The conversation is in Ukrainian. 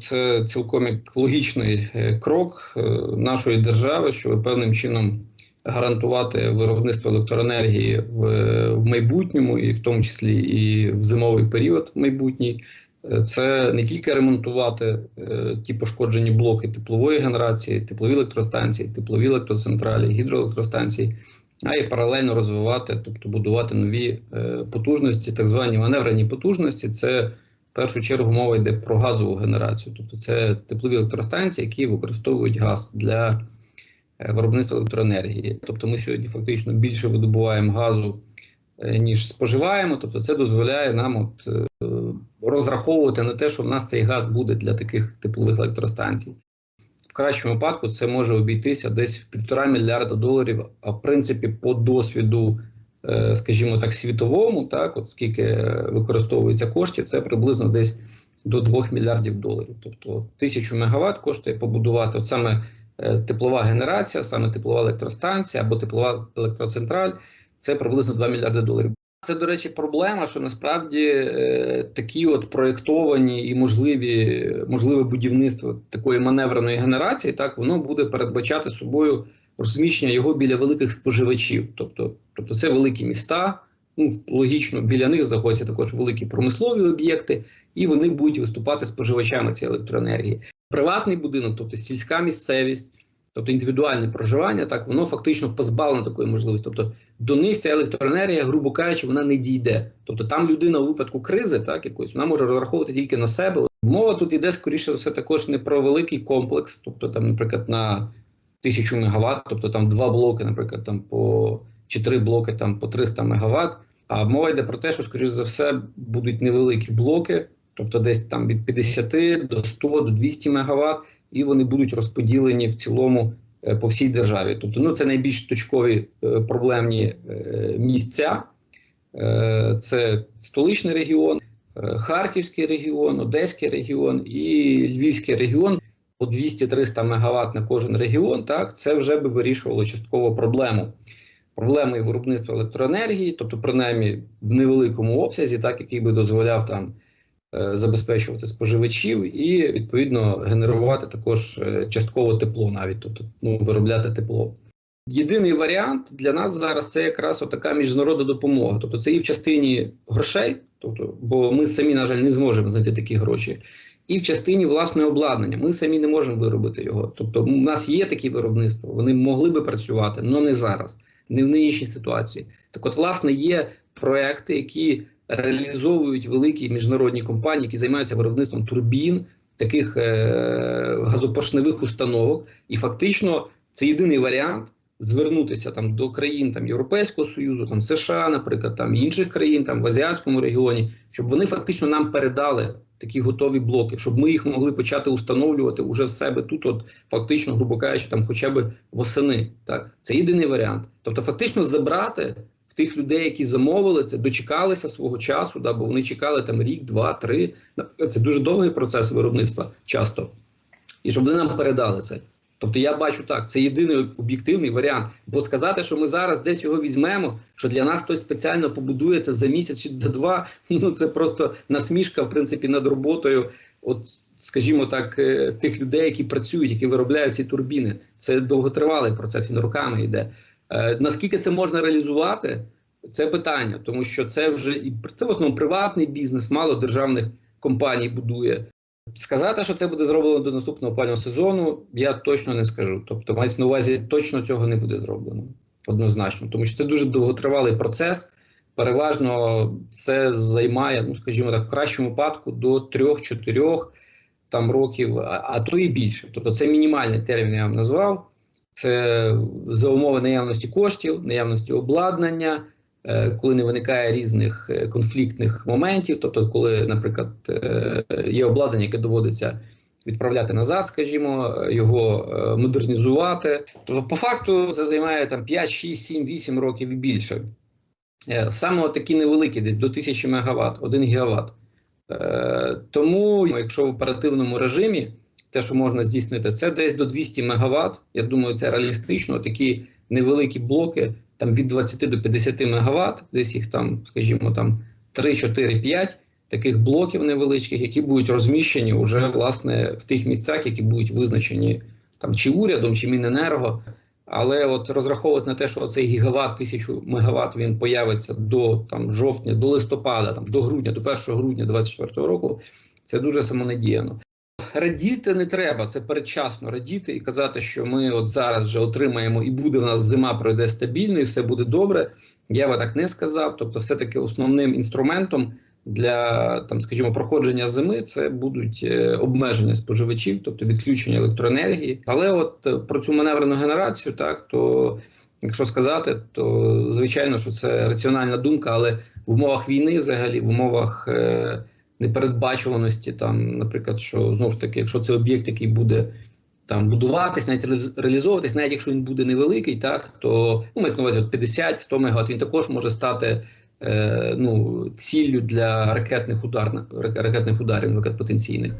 Це цілком логічний е, крок е, нашої держави, щоб певним чином гарантувати виробництво електроенергії в, майбутньому, і в тому числі і в зимовий період майбутній. Е, Це не тільки ремонтувати ті пошкоджені блоки теплової генерації, теплові електростанції, теплові електроцентралі, гідроелектростанції, а й паралельно розвивати, тобто будувати нові потужності, так звані маневрені потужності. Це першу чергу мова йде про газову генерацію, тобто це теплові електростанції, які використовують газ для е, виробництва електроенергії. Тобто ми сьогодні фактично більше видобуваємо газу, е, ніж споживаємо. Тобто, це дозволяє нам от, е, розраховувати на те, що в нас цей газ буде для таких теплових електростанцій. В кращому випадку це може обійтися десь в півтора мільярда доларів. А в принципі, по досвіду, скажімо так, світовому, так, от скільки е, використовується коштів, це приблизно десь до 2 мільярдів доларів. Тобто тисячу мегаватт коштує побудувати от саме е, теплова генерація, саме теплова електростанція або теплова електроцентраль. Це приблизно 2 мільярди доларів. Це, до речі, проблема, що насправді е, такі от проєктовані і можливі можливе будівництво такої маневреної генерації, так воно буде передбачати собою розміщення його біля великих споживачів. Тобто, тобто це великі міста. Ну логічно, біля них знаходяться також великі промислові об'єкти, і вони будуть виступати споживачами цієї електроенергії. Приватний будинок, тобто сільська місцевість, тобто індивідуальне проживання, так воно фактично позбавлено такої можливості. Тобто до них ця електроенергія, грубо кажучи, вона не дійде. Тобто там людина у випадку кризи, так якоїсь, вона може розраховувати тільки на себе. Мова тут іде скоріше за все також не про великий комплекс, тобто там, наприклад, на тисячу мегаватт, тобто там два блоки, наприклад, там по чи три блоки там по 300 мегаватт. А мова йде про те, що скоріш за все будуть невеликі блоки, тобто десь там від 50 до 100 до 200 мегаватт, і вони будуть розподілені в цілому е, по всій державі. Тобто, ну це найбільш точкові е, проблемні е, місця. Це столичний регіон, Харківський регіон, Одеський регіон і Львівський регіон. По 200-300 мегаватт на кожен регіон, так це вже би вирішувало частково проблему. Проблеми виробництва електроенергії, тобто, принаймні в невеликому обсязі, так який би дозволяв там е, забезпечувати споживачів і відповідно генерувати також е, частково тепло, навіть тобто ну, виробляти тепло. Єдиний варіант для нас зараз це якраз така міжнародна допомога. Тобто це і в частині грошей, тобто, бо ми самі, на жаль, не зможемо знайти такі гроші, і в частині власного обладнання. Ми самі не можемо виробити його. Тобто, у нас є такі виробництва, вони могли би працювати, але не зараз, не в нинішній ситуації. Так, от, власне, є проекти, які реалізовують великі міжнародні компанії, які займаються виробництвом турбін, таких е- газопоршневих установок, і фактично це єдиний варіант звернутися там до країн там Європейського союзу, там США, наприклад, там інших країн, там в азіатському регіоні, щоб вони фактично нам передали такі готові блоки, щоб ми їх могли почати установлювати уже в себе тут, от фактично, грубо кажучи, там хоча б восени. Так це єдиний варіант. Тобто, фактично забрати в тих людей, які замовили це, дочекалися свого часу, да, бо вони чекали там рік, два, три. Це дуже довгий процес виробництва часто, і щоб вони нам передали це. Тобто я бачу так, це єдиний об'єктивний варіант. Бо сказати, що ми зараз десь його візьмемо, що для нас хтось спеціально побудує це за місяць чи за два. Ну це просто насмішка, в принципі, над роботою. От, скажімо так, е, тих людей, які працюють, які виробляють ці турбіни. Це довготривалий процес, він роками йде. Е, наскільки це можна реалізувати? Це питання, тому що це вже і це в основному приватний бізнес, мало державних компаній будує. Сказати, що це буде зроблено до наступного опалювального сезону, я точно не скажу. Тобто, мається на увазі, точно цього не буде зроблено однозначно, тому що це дуже довготривалий процес. Переважно це займає, ну скажімо так, в кращому випадку до 3-4 там років, а, а то і більше. Тобто, це мінімальний термін, я вам назвав. Це за умови наявності коштів, наявності обладнання. Е, коли не виникає різних е, конфліктних моментів, тобто, коли, наприклад, е, є обладнання, яке доводиться відправляти назад, скажімо, його модернізувати. Тобто, по факту, це займає там 5, 6, 7, 8 років і більше. Саме такі невеликі, десь до 1000 МВт, 1 ГВт. Тому, якщо в оперативному режимі те, що можна здійснити, це десь до 200 МВт. Я думаю, це реалістично. Такі невеликі блоки там від 20 до 50 МВт, десь їх там, скажімо, там 3, 4, 5. таких блоків невеличких, які будуть розміщені вже власне в тих місцях, які будуть визначені там чи урядом, чи Міненерго. Але от розраховувати на те, що цей гігават, тисячу мегаватт, він появиться до там жовтня, до листопада, там до грудня, до 1 грудня 2024 року, це дуже самонадіяно. Радіти не треба, це передчасно радіти і казати, що ми от зараз вже отримаємо і буде в нас зима пройде стабільно, і все буде добре. Я би так не сказав. Тобто, все-таки основним інструментом для там, скажімо, проходження зими це будуть е, обмеження споживачів, тобто відключення електроенергії. Але от е, про цю маневрену генерацію, так то якщо сказати, то звичайно, що це раціональна думка, але в умовах війни, взагалі, в умовах е, непередбачуваності, там, наприклад, що знову ж таки, якщо це об'єкт, який буде там будуватись, навіть реаліз- реалізовуватись, навіть якщо він буде невеликий, так то ну, ми на увазі от 50-100 МВт, він також може стати е, ну, ціллю для ракетних удар ракетних ударів, наприклад, потенційних.